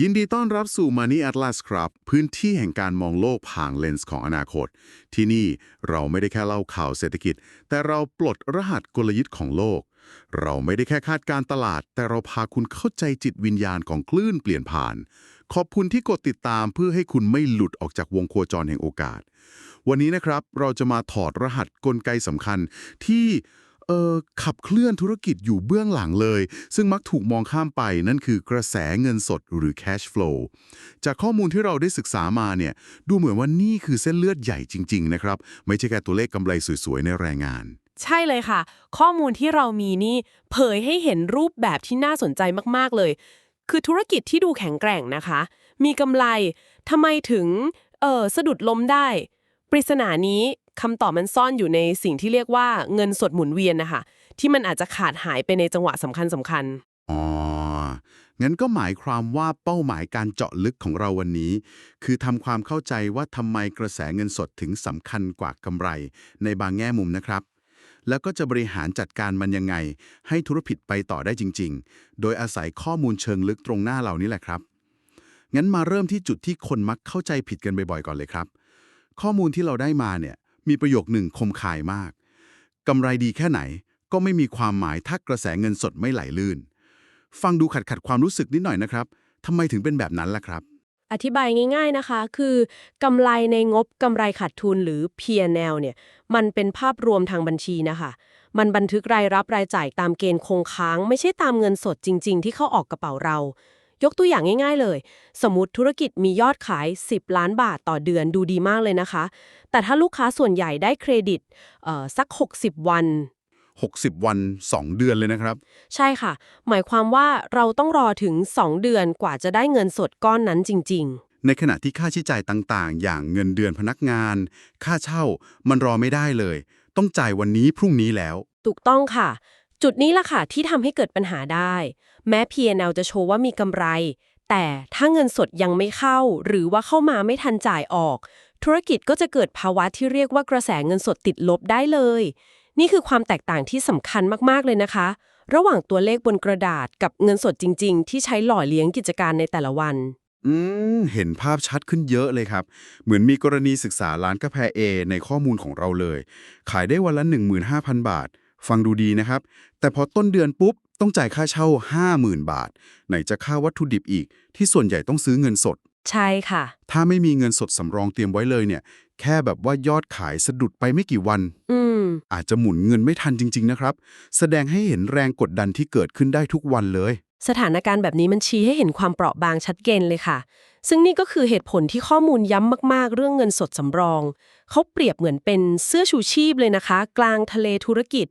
ยินดีต้อนรับสู่ Money Atlas ครับ พื้นที่แห่งการมองโลกผ่านเลนส์ของอนาคต ที่นี่เราไม่ได้แค่เล่าข่าวเศรษฐกิจ แต่เราปลดรหัสกลยุทธ์ของโลก เราไม่ได้แค่คาดการตลาด แต่เราพาคุณเข้าใจจิตวิญญาณของคลื่นเปลี่ยนผ่าน ขอบคุณที่กดติดตามเพื่อให้คุณไม่หลุดออกจากวงโคจรแห่งโอกาส วันนี้นะครับเราจะมาถอดรหัสกลไกสำคัญที่ ขับเคลื่อนธุรกิจอยู่เบื้องหลังเลย ซึ่งมักถูกมองข้ามไปนั่นคือกระแสเงินสดหรือ cash flow จากข้อมูลที่เราได้ศึกษามาเนี่ยดูเหมือนว่านี่คือเส้นเลือดใหญ่จริง ๆ นะครับ ไม่ใช่แค่ตัวเลขกำไรสวย ๆ ในแรงงาน ใช่เลยค่ะ ข้อมูลที่เรามีนี่เผยให้เห็นรูปแบบที่น่าสนใจมากๆเลย คือธุรกิจที่ดูแข็งแกร่งนะคะ มีกำไรทำไมถึงเออสะดุดล้มได้ ปริศนานี้ คำตอบมันซ่อนอยู่ในสิ่งที่เรียกว่าเงินสดหมุนเวียนนะคะที่มันอาจจะขาดหายไปในจังหวะสำคัญสำคัญอ๋อ งั้นก็หมายความว่าเป้าหมายการเจาะลึกของเราวันนี้ คือทำความเข้าใจว่าทำไมกระแสเงินสดถึงสำคัญกว่ากำไร ในบางแง่มุมนะครับ แล้วก็จะบริหารจัดการมันยังไง ให้ธุรกิจไปต่อได้จริง ๆ โดยอาศัยข้อมูลเชิงลึกตรงหน้าเรานี่แหละครับ งั้นมาเริ่มที่จุดที่คนมักเข้าใจผิดกันบ่อยๆก่อนเลยครับ ข้อมูลที่เราได้มาเนี่ย มีประโยคหนึ่งคมคายมากกำไรดีแค่ไหนก็ไม่มีความหมายถ้ากระแสเงินสดไม่ไหลลื่น ฟังดูขัดขัดความรู้สึกนิดหน่อยนะครับทำไมถึงเป็นแบบนั้นล่ะครับ อธิบายง่าย ๆนะคะ คือกำไรในงบกำไรขาดทุนหรือ P&L เนี่ย มันเป็นภาพรวมทางบัญชีนะคะ มันบันทึกรายรับรายจ่ายตามเกณฑ์คงค้าง ไม่ใช่ตามเงินสดจริง ๆ ที่เข้าออกกระเป๋าเรา ยกตัวอย่างง่ายๆเลย สมมติธุรกิจมียอดขาย 10 ล้านบาทต่อเดือนดูดีมากเลยนะคะ แต่ถ้าลูกค้าส่วนใหญ่ได้เครดิตเอ่อสัก 60 วัน 60 วัน 2 เดือนเลยนะครับ ใช่ค่ะ หมายความว่าเราต้องรอถึง 2 เดือนกว่าจะได้เงินสดก้อนนั้นจริง ๆในขณะที่ค่าใช้จ่ายต่างๆ อย่างเงินเดือนพนักงาน ค่าเช่า มันรอไม่ได้เลย ต้องจ่ายวันนี้พรุ่งนี้แล้ว ถูกต้องค่ะ จุดนี้ล่ะค่ะที่ทำให้เกิดปัญหาได้ แม้ P&L จะโชว์ว่ามีกำไร แต่ถ้าเงินสดยังไม่เข้า หรือว่าเข้ามาไม่ทันจ่ายออก ธุรกิจก็จะเกิดภาวะที่เรียกว่ากระแสเงินสดติดลบได้เลย นี่คือความแตกต่างที่สำคัญมากๆเลยนะคะ ระหว่างตัวเลขบนกระดาษกับเงินสดจริง ๆ ที่ใช้หล่อเลี้ยงกิจการในแต่ละวันอืม เห็นภาพชัดขึ้นเยอะเลยครับ เหมือนมีกรณีศึกษาร้านกาแฟเอในข้อมูลของเราเลย ขายได้วันละ 15,000 บาท ฟังดูดีนะครับ แต่พอต้นเดือนปุ๊บ ต้องจ่ายค่าเช่า 50,000 บาท ไหนจะค่าวัตถุดิบอีก ที่ส่วนใหญ่ต้องซื้อเงินสด ใช่ค่ะ ถ้าไม่มีเงินสดสำรองเตรียมไว้เลยเนี่ย แค่แบบว่ายอดขายสะดุดไปไม่กี่วัน อืม อาจจะหมุนเงินไม่ทันจริง ๆ นะครับ แสดงให้เห็นแรงกดดันที่เกิดขึ้นได้ทุกวันเลย สถานการณ์แบบนี้มันชี้ให้เห็นความเปราะบางชัดเจนเลยค่ะ ซึ่งนี่ก็คือเหตุผลที่ข้อมูลย้ำมากๆ เรื่องเงินสดสำรอง เขาเปรียบเหมือนเป็นเสื้อชูชีพเลยนะคะ กลางทะเลธุรกิจ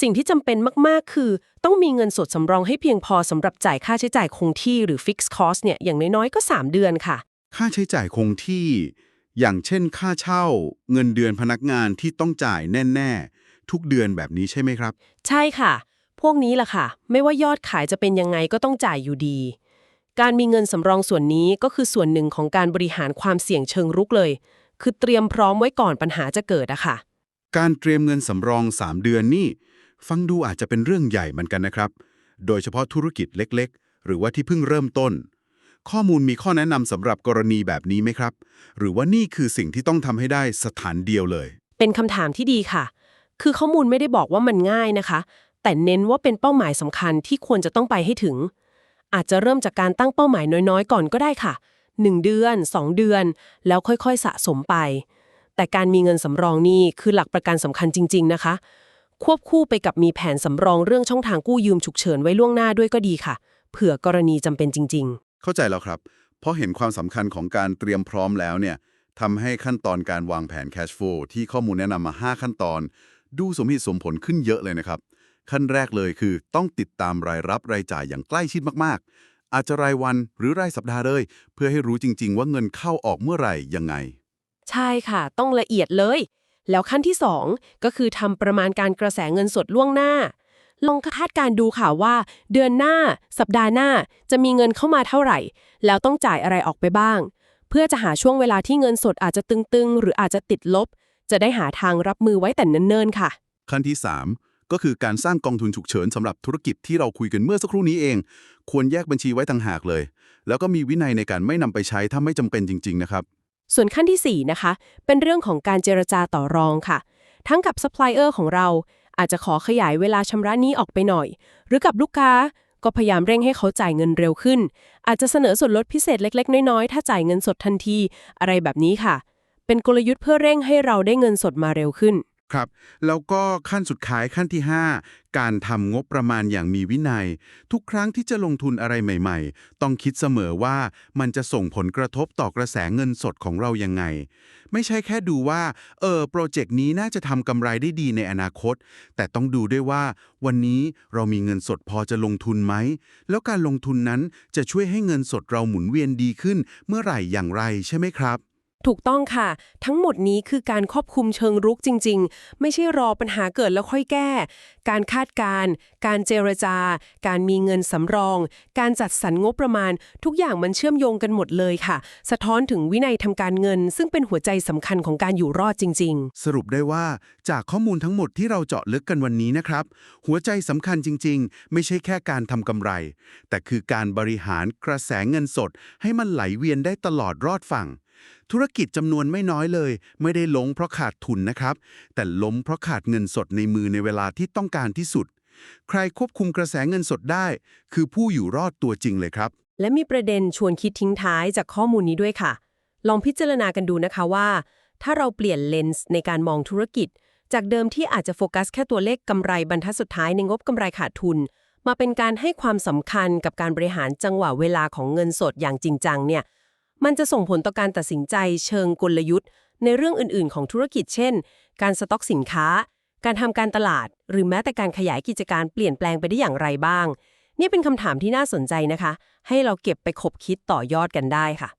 สิ่งที่จำเป็นมากๆ คือ ต้องมีเงินสดสำรองให้เพียงพอสำหรับจ่ายค่าใช้จ่ายคงที่หรือ fixed cost เนี่ยอย่างน้อยๆก็ 3 เดือนค่ะ ค่าใช้จ่ายคงที่ อย่างเช่น ค่าเช่า เงินเดือนพนักงานที่ต้องจ่ายแน่ๆ ทุกเดือนแบบนี้ใช่ไหมครับ ใช่ค่ะ พวกนี้ล่ะค่ะ ไม่ว่ายอดขายจะเป็นยังไงก็ต้องจ่ายอยู่ดี การมีเงินสำรองส่วนนี้ก็คือส่วนหนึ่งของการบริหารความเสี่ยงเชิงรุกเลย คือเตรียมพร้อมไว้ก่อนปัญหาจะเกิดอะค่ะ การเตรียมเงินสำรอง 3 เดือนนี่ ฟังดูอาจจะเป็นเรื่องใหญ่เหมือนกันนะครับ โดยเฉพาะธุรกิจเล็กๆ หรือว่าที่เพิ่งเริ่มต้น ข้อมูลมีข้อแนะนำสำหรับกรณีแบบนี้ไหมครับ หรือว่านี่คือสิ่งที่ต้องทำให้ได้สถานเดียวเลย เป็นคำถามที่ดีค่ะ คือข้อมูลไม่ได้บอกว่ามันง่ายนะคะ แต่เน้นว่าเป็นเป้าหมายสำคัญที่ควรจะต้องไปให้ถึง อาจจะเริ่มจากการตั้งเป้าหมายน้อยๆ ก่อนก็ได้ค่ะ 1 เดือน 2 เดือน แล้วค่อยๆสะสมไป แต่การมีเงินสำรองนี่คือหลักประกันสำคัญจริง ๆ นะคะ ควบคู่ไปกับมีแผนสำรองเรื่องช่องทางกู้ยืมฉุกเฉินไว้ล่วงหน้าด้วยก็ดีค่ะ เผื่อกรณีจำเป็นจริง ๆ เข้าใจแล้วครับ เพราะเห็นความสำคัญของการเตรียมพร้อมแล้วเนี่ยทำให้ขั้นตอนการวางแผน cash flow ที่ข้อมูลแนะนำมา 5 ขั้นตอน ดูสมเหตุสมผลขึ้นเยอะเลยนะครับ ขั้นแรกเลยคือ ต้องติดตามรายรับรายจ่ายอย่างใกล้ชิดมากๆ อาจจะรายวันหรือรายสัปดาห์เลย เพื่อให้รู้จริง ๆ ว่าเงินเข้าออกเมื่อไหร่ยังไง ใช่ค่ะ ต้องละเอียดเลย แล้วขั้นที่ 2 ก็คือทำประมาณการกระแสเงินสดล่วงหน้า ลองคาดการณ์ดูค่ะว่า เดือนหน้า สัปดาห์หน้าจะมีเงินเข้ามาเท่าไหร่ แล้วต้องจ่ายอะไรออกไปบ้าง เพื่อจะหาช่วงเวลาที่เงินสดอาจจะตึงๆ หรืออาจจะติดลบ จะได้หาทางรับมือไว้แต่เนิ่นๆค่ะ ขั้นที่ 3 ก็คือการสร้างกองทุนฉุกเฉินสำหรับธุรกิจที่เราคุยกันเมื่อสักครู่นี้เอง ควรแยกบัญชีไว้ต่างหากเลย แล้วก็มีวินัยในการไม่นำไปใช้ถ้าไม่จำเป็นจริง ๆ นะครับ ส่วนขั้นทีสี่ 4 นะคะ เป็นเรื่องของการเจรจาต่อรองค่ะ ทั้งกับซัพพลายเออร์ของเราอาจจะขอขยายเวลาชำระนี้ออกไปหน่อย หรือกับลูกค้าก็พยายามเร่งให้เขาจ่ายเงินเร็วขึ้น อาจจะเสนอส่วนลดพิเศษเล็ก ๆ น้อยๆ ถ้าจ่ายเงินสดทันที อะไรแบบนี้ค่ะ เป็นกลยุทธ์เพื่อเร่งให้เราได้เงินสดมาเร็วขึ้น ครับ แล้วก็ขั้นสุดท้ายขั้นที่ 5 การทำงบประมาณอย่างมีวินัย ทุกครั้งที่จะลงทุนอะไรใหม่ ๆ ต้องคิดเสมอว่ามันจะส่งผลกระทบต่อกระแสเงินสดของเรายังไง ไม่ใช่แค่ดูว่า เออโปรเจกต์นี้น่าจะทำกำไรได้ดีในอนาคต แต่ต้องดูด้วยว่า วันนี้เรามีเงินสดพอจะลงทุนไหม แล้วการลงทุนนั้นจะช่วยให้เงินสดเราหมุนเวียนดีขึ้น เมื่อไหร่อย่างไรใช่ไหมครับ ถูกต้องค่ะ ทั้งหมดนี้คือการควบคุมเชิงรุกจริง ๆ ไม่ใช่รอปัญหาเกิดแล้วค่อยแก้ การคาดการณ์การเจรจา การมีเงินสำรอง การจัดสรรงบประมาณ ทุกอย่างมันเชื่อมโยงกันหมดเลยค่ะ สะท้อนถึงวินัยทำการเงิน ซึ่งเป็นหัวใจสำคัญของการอยู่รอดจริง ๆ สรุปได้ว่าจากข้อมูลทั้งหมดที่เราเจาะลึกกันวันนี้นะครับ หัวใจสำคัญจริง ๆ ไม่ใช่แค่การทำกำไร แต่คือการบริหารกระแสเงินสด ให้มันไหลเวียนได้ตลอดรอดฝั่ง ธุรกิจจำนวนไม่น้อยเลย ไม่ได้ล้มเพราะขาดทุนนะครับ แต่ล้มเพราะขาดเงินสดในมือในเวลาที่ต้องการที่สุด ใครควบคุมกระแสเงินสดได้ คือผู้อยู่รอดตัวจริงเลยครับ และมีประเด็นชวนคิดทิ้งท้ายจากข้อมูลนี้ด้วยค่ะ ลองพิจารณากันดูนะคะว่า ถ้าเราเปลี่ยนเลนส์ในการมองธุรกิจ จากเดิมที่อาจจะโฟกัสแค่ตัวเลขกำไรบรรทัดสุดท้ายในงบกำไรขาดทุนมาเป็นการให้ความสำคัญกับการบริหารจังหวะเวลาของเงินสดอย่างจริงจังเนี่ย มันจะส่งผลต่อการตัดสินใจเชิงกลยุทธ์ ในเรื่องอื่น ๆ ของธุรกิจเช่น การสต็อกสินค้า การทำการตลาด หรือแม้แต่การขยายกิจการเปลี่ยนแปลงไปได้อย่างไรบ้าง นี่เป็นคำถามที่น่าสนใจนะคะ ให้เราเก็บไปคบคิดต่อยอดกันได้ค่ะ